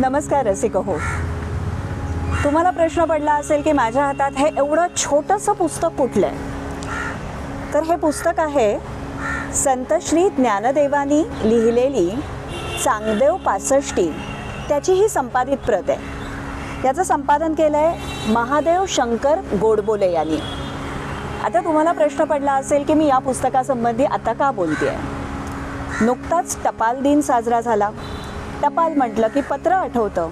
नमस्कार रसिक हो तुम्हाला प्रश्न पडला असेल की माझ्या हातात हे एवढं छोटंसं पुस्तक कुठलं आहे तर हे पुस्तक आहे संत श्री ज्ञानदेवानी लिहिलेली चांगदेव पासष्टी. त्याची ही संपादित प्रत आहे. याचं संपादन केलं आहे महादेव शंकर गोडबोले यांनी. आता तुम्हाला प्रश्न पडला असेल की मी या पुस्तकासंबंधी आता का बोलते आहे नुकताच टपाल दिन साजरा झाला. टपाल म्हटलं की पत्र आठवतं.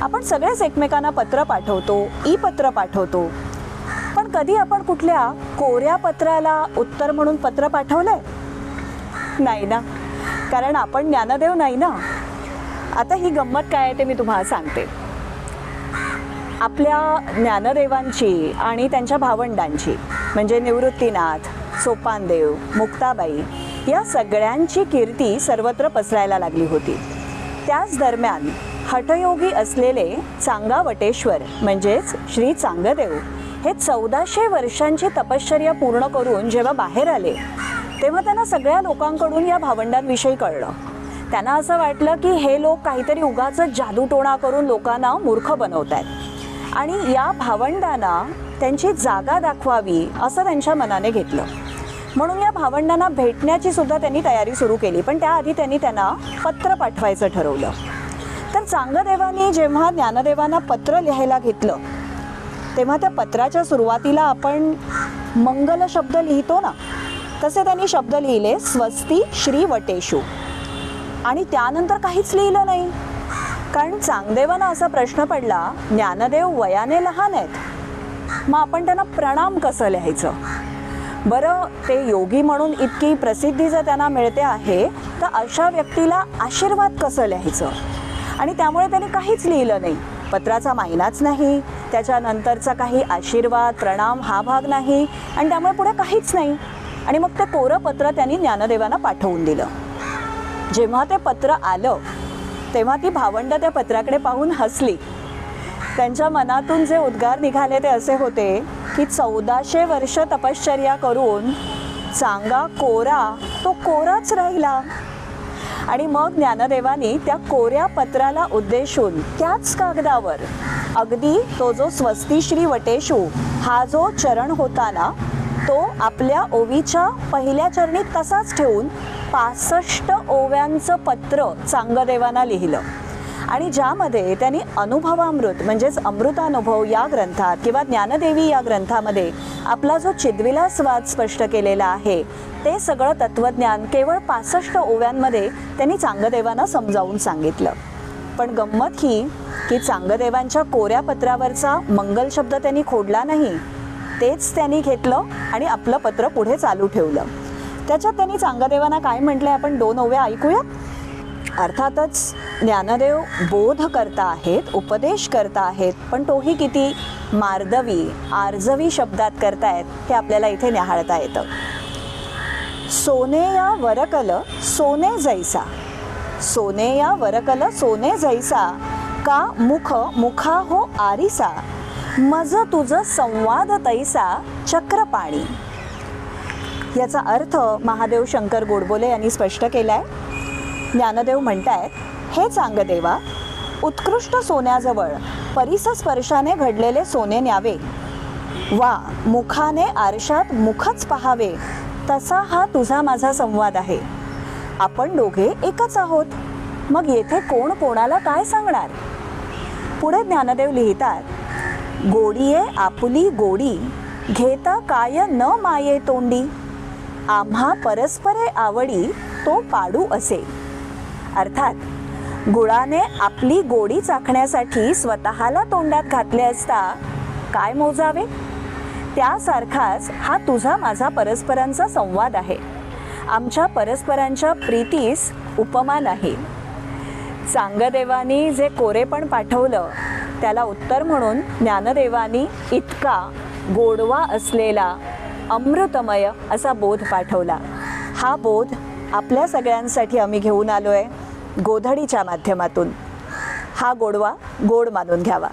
आपण सगळेच एकमेकांना पत्र पाठवतो ई पत्र पाठवतो. पण कधी आपण कुठल्या कोऱ्या पत्राला उत्तर म्हणून पत्र पाठवलंय? नाही ना. कारण आपण ज्ञानदेव नाही ना. आता ही गंमत काय आहे ते मी तुम्हाला सांगते. आपल्या ज्ञानदेवांची आणि त्यांच्या भावंडांची म्हणजे निवृत्तीनाथ सोपानदेव मुक्ताबाई या सगळ्यांची कीर्ती सर्वत्र पसरायला लागली होती. त्याच दरम्यान हठयोगी असलेले चांगावटेश्वर म्हणजेच श्री चांगदेव हे चौदाशे वर्षांची तपश्चर्या पूर्ण करून जेव्हा बाहेर आले तेव्हा त्यांना सगळ्या लोकांकडून या भावंडांविषयी कळलं. त्यांना असं वाटलं की हे लोक काहीतरी उगाच जादूटोणा करून लोकांना मूर्ख बनवत आहेत आणि या भावंडांना त्यांची जागा दाखवावी असं त्यांच्या मनाने घेतलं. म्हणून या भावंडांना भेटण्याची सुद्धा त्यांनी तयारी सुरू केली. पण त्याआधी त्यांनी त्यांना पत्र पाठवायचं ठरवलं. तर चांगदेवांनी जेव्हा ज्ञानदेवांना पत्र लिहायला घेतलं तेव्हा त्या पत्राच्या सुरुवातीला आपण मंगल शब्द लिहितो ना तसे त्यांनी शब्द लिहिले स्वस्ती श्री वटेशू आणि त्यानंतर काहीच लिहिलं नाही. कारण चांगदेवांना असा प्रश्न पडला ज्ञानदेव वयाने लहान आहेत मग आपण त्यांना प्रणाम कसं लिहायचं? बरं ते योगी म्हणून इतकी प्रसिद्धी जर त्यांना मिळते आहे तर अशा व्यक्तीला आशीर्वाद कसं लिहायचं? आणि त्यामुळे त्याने काहीच लिहिलं नाही. पत्राचा महिनाच नाही त्याच्यानंतरचा काही आशीर्वाद प्रणाम हा भाग नाही आणि त्यामुळे पुढे काहीच नाही. आणि मग ते कोरं पत्र त्यांनी ज्ञानदेवांना पाठवून दिलं. जेव्हा ते पत्र आलं तेव्हा ती भावंड त्या पत्राकडे पाहून हसली. त्यांच्या मनातून जे उद्गार निघाले ते असे होते की चौदाशे वर्ष तपश्चर्या करून चांगा कोरा तो कोराच राहिला. आणि मग ज्ञानदेवानी त्या कोऱ्या पत्राला उद्देशून त्याच कागदावर अगदी तो जो स्वस्तिश्री वटेशू हा जो चरण होता ना तो आपल्या ओवीच्या पहिल्या चरणी तसाच ठेवून पासष्ट ओव्यांचं पत्र चांगदेवांना लिहिलं. आणि ज्यामध्ये त्यांनी अनुभवामृत म्हणजेच अमृतानुभव या ग्रंथात किंवा ज्ञानदेवी या ग्रंथामध्ये आपला जो चिद्विलासवाद स्पष्ट केलेला आहे ते सगळं तत्त्वज्ञान केवळ पासष्ट ओव्यांमध्ये त्यांनी चांगदेवांना समजावून सांगितलं. पण गंमत ही की चांगदेवांच्या कोऱ्या पत्रावरचा मंगल शब्द त्यांनी खोडला नाही तेच त्यांनी घेतलं आणि आपलं पत्र पुढे चालू ठेवलं. त्याच्यात त्यांनी चांगदेवांना काय म्हटलंय आपण दोन ओव्या ऐकूया अर्थातच ज्ञानदेव बोध करता आहेत उपदेश करता आहेत पण तोही किती मार्दवी आर्जवी शब्दात करतायत हे आपल्याला इथे निहाळता येतं. सोने या वरकल सोने जैसा. सोने या वरकल सोने जैसा. का मुख मुखा हो आरिसा. मज तुझ संवाद तैसा चक्रपाणी. याचा अर्थ महादेव शंकर गोडबोले यांनी स्पष्ट केलाय ज्ञानदेव म्हणतायत हे चांगदेवा उत्कृष्ट सोन्याजवळ परिसस्पर्शाने घडलेले सोने न्यावे. वा मुखाने आरशात मुखच पहावे. तसा हा तुझा माझा संवाद आहे. आपण दोघे एकच आहोत. मग येथे कोण कोणाला काय सांगणार? पुढे ज्ञानदेव लिहितात गोडीये आपुली गोडी घेता काय न माये तोंडी. आम्हा परस्परे आवडी तो पाडू असे. अर्थात गुळाने आपली गोडी चाखण्यासाठी स्वतःला तोंडात घातले असता काय मोजावे? त्यासारखाच हा तुझा माझा परस्परांचा संवाद आहे. आमच्या परस्परांच्या प्रीतीस उपमा नाही. चांगदेवानी जे कोरेपण पाठवलं त्याला उत्तर म्हणून ज्ञानदेवानी इतका गोडवा असलेला अमृतमय असा बोध पाठवला. हा बोध आपल्या सगळ्यांसाठी आम्ही घेऊन आलो आहे गोधडीच्या माध्यमातून. हा गोडवा गोड मानून घ्यावा.